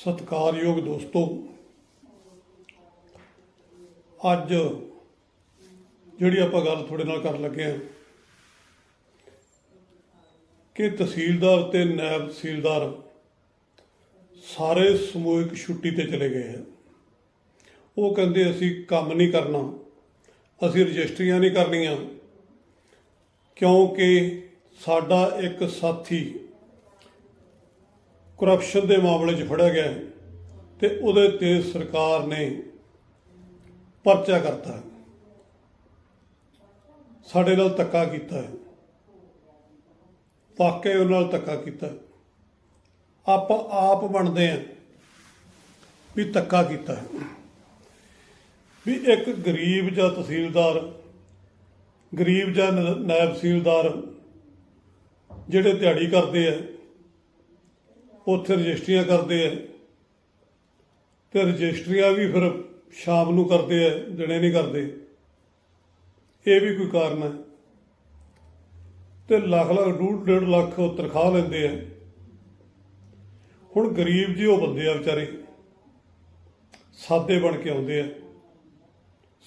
ਸਤਿਕਾਰਯੋਗ ਦੋਸਤੋ, ਅੱਜ ਜਿਹੜੀ ਆਪਾਂ ਗੱਲ ਤੁਹਾਡੇ ਨਾਲ ਕਰਨ ਲੱਗੇ ਹਾਂ ਕਿ ਤਹਿਸੀਲਦਾਰ ਤੇ ਨਾਇਬ ਤਹਿਸੀਲਦਾਰ ਸਾਰੇ ਸਮੂਹਿਕ ਛੁੱਟੀ ਤੇ ਚਲੇ ਗਏ ਆ ਉਹ ਕਹਿੰਦੇ, ਅਸੀਂ ਕੰਮ ਨਹੀਂ ਕਰਨਾ, ਅਸੀਂ ਰਜਿਸਟਰੀਆਂ ਨਹੀਂ ਕਰਨੀਆਂ, ਕਿਉਂਕਿ ਸਾਡਾ ਇੱਕ ਸਾਥੀ ਕਰਪਸ਼ਨ ਦੇ ਮਾਮਲੇ 'ਚ ਫੜਿਆ ਗਿਆ ਹੈ ਤੇ ਉਹਦੇ ਤੇ ਸਰਕਾਰ ਨੇ ਪਰਚਾ ਕਰਤਾ ਸਾਡੇ ਨਾਲ ਧੱਕਾ ਕੀਤਾ ਹੈ। ਵਾਕਈ ਉਹਨਾਂ ਨਾਲ ਧੱਕਾ ਕੀਤਾ ਆਪਾਂ ਆਪ ਬਣਦੇ ਆ ਵੀ ਧੱਕਾ ਕੀਤਾ ਹੈ। ਵੀ ਇੱਕ ਗਰੀਬ ਜਾਂ ਤਹਿਸੀਲਦਾਰ, ਗਰੀਬ ਜਾਂ ਨ- ਨਾਇਬ ਤਹਿਸੀਲਦਾਰ ਜਿਹੜੇ ਦਿਹਾੜੀ ਕਰਦੇ ਆ ਉੱਥੇ ਰਜਿਸਟਰੀਆਂ ਕਰਦੇ ਆ। ਤੇ ਰਜਿਸਟਰੀਆਂ ਵੀ ਫਿਰ ਸ਼ਾਮ ਨੂੰ ਕਰਦੇ ਆ, ਦਿਨੇ ਨਹੀਂ ਕਰਦੇ। ਇਹ ਵੀ ਕੋਈ ਕਾਰਨ ਹੈ। ਤੇ ਲੱਖ ਲੱਖ, ਡੂਢ ਡੇਢ ਲੱਖ ਉਹ ਤਨਖਾਹ ਲੈਂਦੇ ਆ। ਹੁਣ ਗਰੀਬ ਜੀ ਉਹ ਬੰਦੇ ਆ ਵਿਚਾਰੇ। ਸਾਦੇ ਬਣ ਕੇ ਆਉਂਦੇ ਆ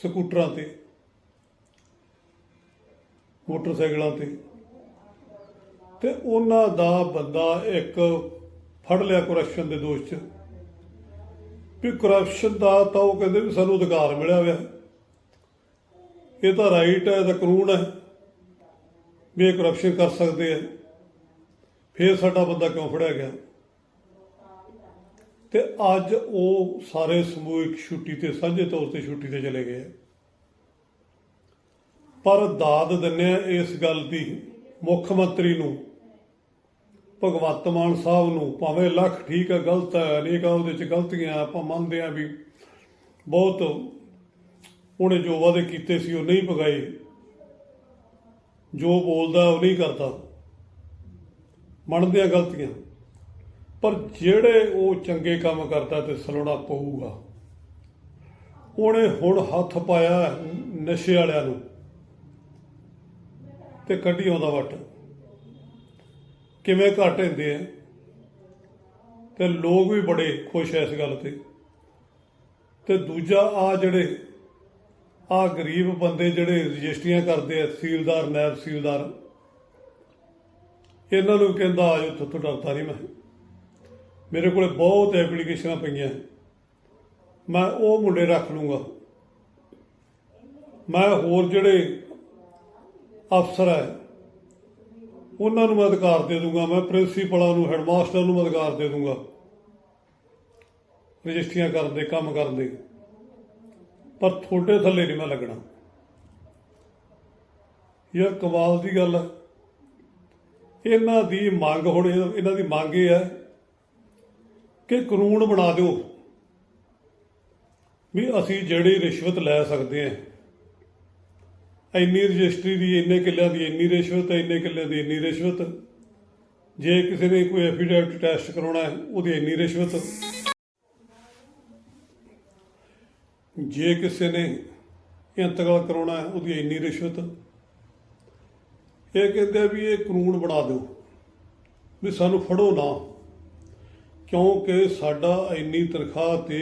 ਸਕੂਟਰਾਂ ਤੇ, ਮੋਟਰਸਾਈਕਲਾਂ ਤੇ। ਤੇ ਉਹਨਾਂ ਦਾ ਬੰਦਾ ਇੱਕ ਫੜ ਲਿਆ ਕਰਪਸ਼ਨ ਦੇ ਦੋਸ਼ 'ਚ। ਵੀ ਕਰਪਸ਼ਨ ਦਾ ਤਾਂ ਉਹ ਕਹਿੰਦੇ ਵੀ ਸਾਨੂੰ ਅਧਿਕਾਰ ਮਿਲਿਆ ਹੋਇਆ ਇਹ ਤਾਂ ਰਾਈਟ ਹੈ ਤਾਂ ਕਾਨੂੰਨ ਹੈ ਵੀ ਇਹ ਕਰਪਸ਼ਨ ਕਰ ਸਕਦੇ ਆ ਫਿਰ ਸਾਡਾ ਬੰਦਾ ਕਿਉਂ ਫੜਿਆ ਗਿਆ? ਤੇ ਅੱਜ ਉਹ ਸਾਰੇ ਸਮੂਹਿਕ ਛੁੱਟੀ ਤੇ ਸਾਂਝੇ ਤੌਰ ਤੇ ਛੁੱਟੀ ਤੇ ਚਲੇ ਗਏ ਪਰ ਦਾਦ ਦਿੰਨੇ ਆ ਇਸ ਗੱਲ ਦੀ ਮੁੱਖ ਮੰਤਰੀ ਨੂੰ ਭਗਵੰਤ ਮਾਨ ਸਾਹਿਬ ਨੂੰ ਭਾਵੇਂ ਲੱਖ ਠੀਕ ਹੈ, ਗਲਤ ਹੈ, ਅਨੇਕਾਂ ਉਹਦੇ ਚ ਗਲਤੀਆਂ ਆਪਾਂ ਮੰਨਦੇ ਆ ਵੀ ਬਹੁਤ ਉਹਨੇ ਜੋ ਵਾਅਦੇ ਕੀਤੇ ਸੀ ਉਹ ਨਹੀਂ ਪਗਾਏ ਜੋ ਬੋਲਦਾ ਉਹ ਨਹੀਂ ਕਰਦਾ। ਮੰਨਦੇ ਆ ਗਲਤੀਆਂ। ਪਰ ਜਿਹੜੇ ਉਹ ਚੰਗੇ ਕੰਮ ਕਰਦਾ ਤੇ ਸਲੋਣਾ ਪਊਗਾ। ਉਹਨੇ ਹੁਣ ਹੱਥ ਪਾਇਆ ਨਸ਼ੇ ਵਾਲਿਆਂ ਨੂੰ। ਤੇ ਕੱਢੀ ਆਉਂਦਾ ਵੱਟ। ਕਿਵੇਂ ਘਟ ਹੁੰਦੇ ਆ, ਤੇ ਲੋਕ ਵੀ ਬੜੇ ਖੁਸ਼ ਐ ਇਸ ਗੱਲ ਤੇ। ਤੇ ਦੂਜਾ, ਆ ਜਿਹੜੇ, ਆ ਗਰੀਬ ਬੰਦੇ ਜਿਹੜੇ ਰਜਿਸਟਰੀਆਂ ਕਰਦੇ ਆ, ਤਹਿਸੀਲਦਾਰ ਨਾਇਬ ਤਹਿਸੀਲਦਾਰ, ਇਹਨਾਂ ਨੂੰ ਕਹਿੰਦਾ, ਆਜੋ ਤੁਹਾਤੋਂ ਡਰਦਾ ਨਹੀਂ ਮੈਂ। ਮੇਰੇ ਕੋਲੇ ਬਹੁਤ ਐਪਲੀਕੇਸ਼ਨਾਂ ਪਈਆਂ। ਮੈਂ ਉਹ ਮੁੰਡੇ ਰੱਖ ਲੂੰਗਾ। ਮੈਂ ਹੋਰ ਜਿਹੜੇ ਅਫਸਰ ਹੈ ਉਹਨਾਂ ਨੂੰ ਮੈਂ ਅਧਿਕਾਰ ਦੇ ਦੂੰਗਾ, ਮੈਂ ਪ੍ਰਿੰਸੀਪਲਾਂ ਨੂੰ, ਹੈਡਮਾਸਟਰ ਨੂੰ ਮੈਂ ਅਧਿਕਾਰ ਦੇ ਦੂੰਗਾ। ਰਜਿਸਟਰੀਆਂ ਕਰਨ ਦੇ, ਕੰਮ ਕਰਨ ਦੇ। ਪਰ ਤੁਹਾਡੇ ਥੱਲੇ ਨਹੀਂ ਮੈਂ ਲੱਗਣਾ। ਯਾਰ, ਕਮਾਲ ਦੀ ਗੱਲ ਹੈ ਇਹਨਾਂ ਦੀ ਮੰਗ ਹੁਣ, ਇਹਨਾਂ ਦੀ ਮੰਗ ਇਹ ਹੈ ਕਿ ਕਾਨੂੰਨ ਬਣਾ ਦਿਓ ਵੀ ਅਸੀਂ ਜਿਹੜੀ ਰਿਸ਼ਵਤ ਲੈ ਸਕਦੇ ਹਾਂ ਇੰਨੀ ਰਜਿਸਟਰੀ ਦੀ, ਇੰਨੇ ਕਿੱਲਿਆਂ ਦੀ ਇੰਨੀ ਰਿਸ਼ਵਤ ਹੈ ਇੰਨੇ ਕਿੱਲਿਆਂ ਦੀ ਇੰਨੀ ਰਿਸ਼ਵਤ। ਜੇ ਕਿਸੇ ਨੇ ਕੋਈ ਐਫੀਡੈਵਿਟ ਟੈਸਟ ਕਰਾਉਣਾ ਹੈ, ਉਹਦੀ ਇੰਨੀ ਰਿਸ਼ਵਤ। ਜੇ ਕਿਸੇ ਨੇ ਇੰਤਕਾਲ ਕਰਾਉਣਾ ਹੈ, ਉਹਦੀ ਇੰਨੀ ਰਿਸ਼ਵਤ। ਇਹ ਕਹਿੰਦੇ ਵੀ ਇਹ ਕਾਨੂੰਨ ਬਣਾ ਦਿਓ, ਵੀ ਸਾਨੂੰ ਫੜੋ ਨਾ, ਕਿਉਂਕਿ ਸਾਡਾ ਇੰਨੀ ਤਨਖਾਹ ਤੇ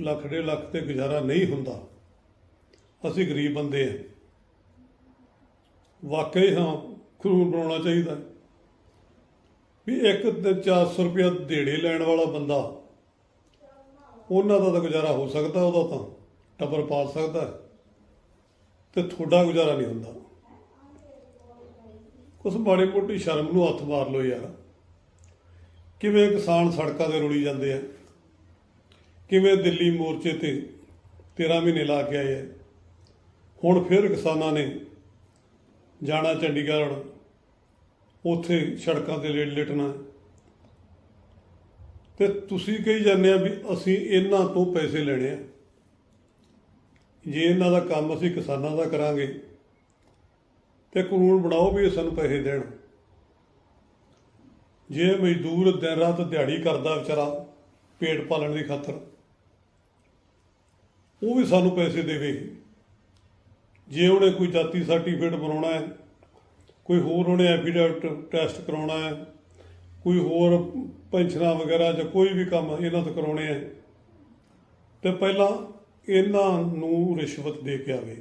ਲੱਖ ਡੇਢ ਲੱਖ ਤੇ ਗੁਜ਼ਾਰਾ ਨਹੀਂ ਹੁੰਦਾ। ਅਸੀਂ ਗਰੀਬ ਬੰਦੇ ਹਾਂ ਵਾਕਈ ਹਾਂ ਕਾਨੂੰਨ ਬਣਾਉਣਾ ਚਾਹੀਦਾ ਵੀ ਇੱਕ ਤੇ 400 ਰੁਪਇਆ ਦੇੜੇ ਲੈਣ ਵਾਲਾ ਬੰਦਾ, ਉਹਨਾਂ ਦਾ ਤਾਂ ਗੁਜ਼ਾਰਾ ਹੋ ਸਕਦਾ, ਉਹਦਾ ਤਾਂ ਟੱਬਰ ਪਾਲ ਸਕਦਾ ਹੈ। ਤੇ ਤੁਹਾਡਾ ਗੁਜ਼ਾਰਾ ਨਹੀਂ ਹੁੰਦਾ। ਕੁਛ ਮਾੜੀ ਮੋਟੀ ਸ਼ਰਮ ਨੂੰ ਹੱਥ ਮਾਰ ਲਓ ਯਾਰ। ਕਿਵੇਂ ਕਿਸਾਨ ਸੜਕਾਂ ਤੇ ਰੁਲੀ ਜਾਂਦੇ ਆ? ਕਿਵੇਂ ਦਿੱਲੀ ਮੋਰਚੇ ਤੇ 13 ਮਹੀਨੇ ਲਾ ਕੇ ਆਏ ਆ? ਹੁਣ ਫਿਰ ਕਿਸਾਨਾਂ ਨੇ ਜਾਣਾ ਚੰਡੀਗੜ੍ਹ, ਉੱਥੇ ਸੜਕਾਂ ਤੇ ਲੇਟ ਲੇਟਣਾ। ਤੇ ਤੁਸੀਂ ਕਹੀ ਜਾਂਦੇ ਆ ਵੀ ਅਸੀਂ ਇਹਨਾਂ ਤੋਂ ਪੈਸੇ ਲੈਣੇ ਆ। ਜੇ ਇਹਨਾਂ ਦਾ ਕੰਮ ਅਸੀਂ ਕਿਸਾਨਾਂ ਦਾ ਕਰਾਂਗੇ, ਤੇ ਕਾਨੂੰਨ ਬਣਾਓ ਵੀ ਇਹ ਸਾਨੂੰ ਪੈਸੇ ਦੇਣ। ਜੇ ਮਜ਼ਦੂਰ ਦਿਨ ਰਾਤ ਦਿਹਾੜੀ ਕਰਦਾ ਵਿਚਾਰਾ ਪੇਟ ਪਾਲਣ ਦੀ ਖਾਤਰ, ਉਹ ਵੀ ਸਾਨੂੰ ਪੈਸੇ ਦੇਵੇ। ਜੇ ਉਹਨੇ ਕੋਈ ਜਾਤੀ ਸਰਟੀਫਿਕੇਟ ਬਣਾਉਣਾ ਹੈ, ਕੋਈ ਹੋਰ ਉਹਨੇ ਐਫੀਡੈਵਿਟ ਟੈਸਟ ਕਰਾਉਣਾ ਹੈ, ਕੋਈ ਹੋਰ ਪੈਨਸ਼ਨਾਂ ਵਗੈਰਾ ਜਾਂ ਕੋਈ ਵੀ ਕੰਮ ਇਹਨਾਂ ਤੋਂ ਕਰਾਉਣੇ ਹੈ, ਤੇ ਪਹਿਲਾਂ ਇਹਨਾਂ ਨੂੰ ਰਿਸ਼ਵਤ ਦੇ ਕੇ ਆਵੇ।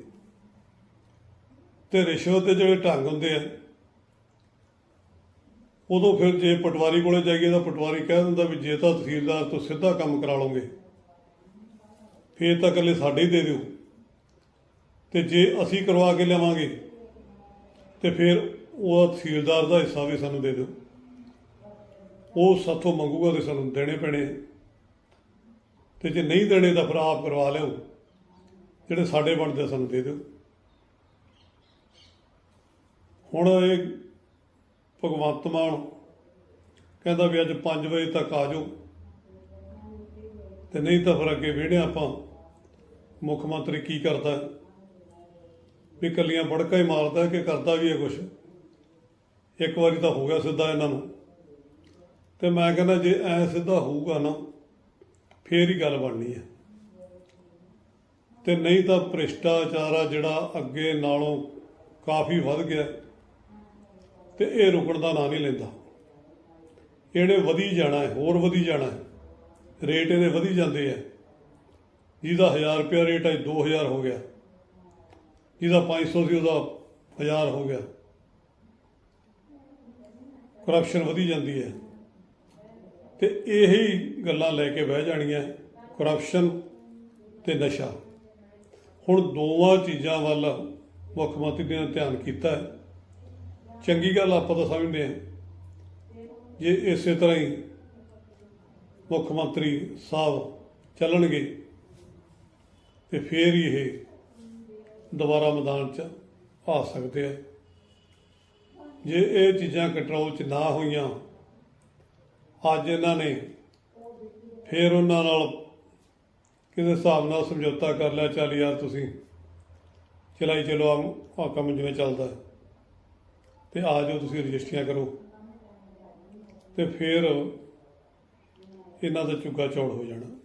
ਤੇ ਰਿਸ਼ਵਤ ਦੇ ਜਿਹੜੇ ਢੰਗ ਹੁੰਦੇ ਆ, ਉਦੋਂ ਫਿਰ ਜੇ ਪਟਵਾਰੀ ਕੋਲੇ ਜਾਈਏ ਤਾਂ ਪਟਵਾਰੀ ਕਹਿ ਦਿੰਦਾ ਵੀ ਜੇ ਤਾਂ ਤਹਿਸੀਲਦਾਰ ਤੋਂ ਸਿੱਧਾ ਕੰਮ ਕਰਾ ਲਓਗੇ, ਫੇਰ ਤਾਂ ਇਕੱਲੇ ਸਾਡੇ ਹੀ ਦੇ ਦਿਓ। ਤੇ ਜੇ ਅਸੀਂ ਕਰਵਾ ਕੇ ਲਿਆਵਾਂਗੇ, ਤੇ ਫਿਰ ਉਹ ਤਹਿਸੀਲਦਾਰ ਦਾ ਹਿੱਸਾ ਵੀ ਸਾਨੂੰ ਦੇ ਦਿਓ। ਉਹ ਸਾਥੋਂ ਮੰਗੂਗਾ ਤੇ ਸਾਨੂੰ ਦੇਣੇ ਪੈਣੇ ਆ। ਤੇ ਜੇ ਨਹੀਂ ਦੇਣੇ ਤਾਂ ਫਿਰ ਆਪ ਕਰਵਾ ਲਿਓ। ਜਿਹੜੇ ਸਾਡੇ ਬਣਦੇ ਸਾਨੂੰ ਦੇ ਦਿਓ। ਹੁਣ ਇਹ ਭਗਵੰਤ ਮਾਨ ਕਹਿੰਦਾ ਵੀ ਅੱਜ 5 ਵਜੇ ਤੱਕ ਆ ਜਾਓ। ਤੇ ਨਹੀਂ ਤਾਂ ਫਿਰ ਅੱਗੇ ਵੇੜੇ ਆਪਾਂ ਮੁੱਖ ਮੰਤਰੀ ਕੀ ਕਰਦਾ ਹੈ? ਵੀ ਕੱਲੀਆਂ ਬੜਕਾ ਹੀ ਮਾਰਦਾ ਕਿ ਕਰਦਾ ਵੀ ਹੈ ਕੁਛ। ਇੱਕ ਵਾਰੀ ਤਾਂ ਹੋ ਗਿਆ ਸਿੱਧਾ ਇਹਨਾਂ ਨੂੰ। ਤੇ ਮੈਂ ਕਹਿੰਦਾ ਜੇ ਐ ਸਿੱਧਾ ਹੋਊਗਾ ਨਾ, ਫੇਰ ਹੀ ਗੱਲ ਬਣਨੀ ਹੈ। ਤੇ ਨਹੀਂ ਤਾਂ ਭ੍ਰਿਸ਼ਟਾਚਾਰ ਆ ਜਿਹੜਾ ਅੱਗੇ ਨਾਲੋਂ ਕਾਫੀ ਵੱਧ ਗਿਆ ਤੇ ਇਹ ਰੁਕਣ ਦਾ ਨਾਂ ਨਹੀਂ ਲੈਂਦਾ। ਇਹਨੇ ਵਧੀ ਜਾਣਾ ਹੈ, ਹੋਰ ਵਧੀ ਜਾਣਾ ਹੈ। ਰੇਟ ਇਹਦੇ ਵਧੀ ਜਾਂਦੇ ਆ। ਜਿਹਦਾ 1000 ਰੁਪਿਆ ਰੇਟ ਅੱਜ 2000 ਹੋ ਗਿਆ। ਜਿਹਦਾ 500 ਸੀ ਉਹਦਾ 1000 ਹੋ ਗਿਆ। ਕਰਪਸ਼ਨ ਵਧੀ ਜਾਂਦੀ ਹੈ। ਤੇ ਇਹੀ ਗੱਲਾਂ ਲੈ ਕੇ ਬਹਿ ਜਾਣੀਆਂ ਕਰਪਸ਼ਨ ਤੇ ਨਸ਼ਾ। ਹੁਣ ਦੋਵਾਂ ਚੀਜ਼ਾਂ ਵੱਲ ਮੁੱਖ ਮੰਤਰੀ ਨੇ ਧਿਆਨ ਕੀਤਾ ਹੈ। ਚੰਗੀ ਗੱਲ ਆਪਾਂ ਤਾਂ ਸਮਝਦੇ ਹਾਂ। ਜੇ ਇਸੇ ਤਰ੍ਹਾਂ ਹੀ ਮੁੱਖ ਮੰਤਰੀ ਸਾਹਿਬ ਚੱਲਣਗੇ, ਤੇ ਫੇਰ ਇਹ ਦੁਬਾਰਾ ਮੈਦਾਨ 'ਚ ਆ ਸਕਦੇ ਆ। ਜੇ ਇਹ ਚੀਜ਼ਾਂ ਕੰਟਰੋਲ 'ਚ ਨਾ ਹੋਈਆਂ, ਅੱਜ ਇਹਨਾਂ ਨੇ ਫਿਰ ਉਹਨਾਂ ਨਾਲ ਕਿਸੇ ਹਿਸਾਬ ਨਾਲ ਸਮਝੌਤਾ ਕਰ ਲਿਆ, ਚੱਲ ਯਾਰ ਤੁਸੀਂ ਚਲਾਈ ਚਲੋ ਆ ਕੰਮ ਜਿਵੇਂ ਚੱਲਦਾ ਹੈ। ਤੇ ਆ ਜਾਓ, ਤੁਸੀਂ ਰਜਿਸਟਰੀਆਂ ਕਰੋ। ਤੇ ਫਿਰ ਇਹਨਾਂ ਦਾ ਚੁੱਗਾ ਚੌੜ ਹੋ ਜਾਣਾ।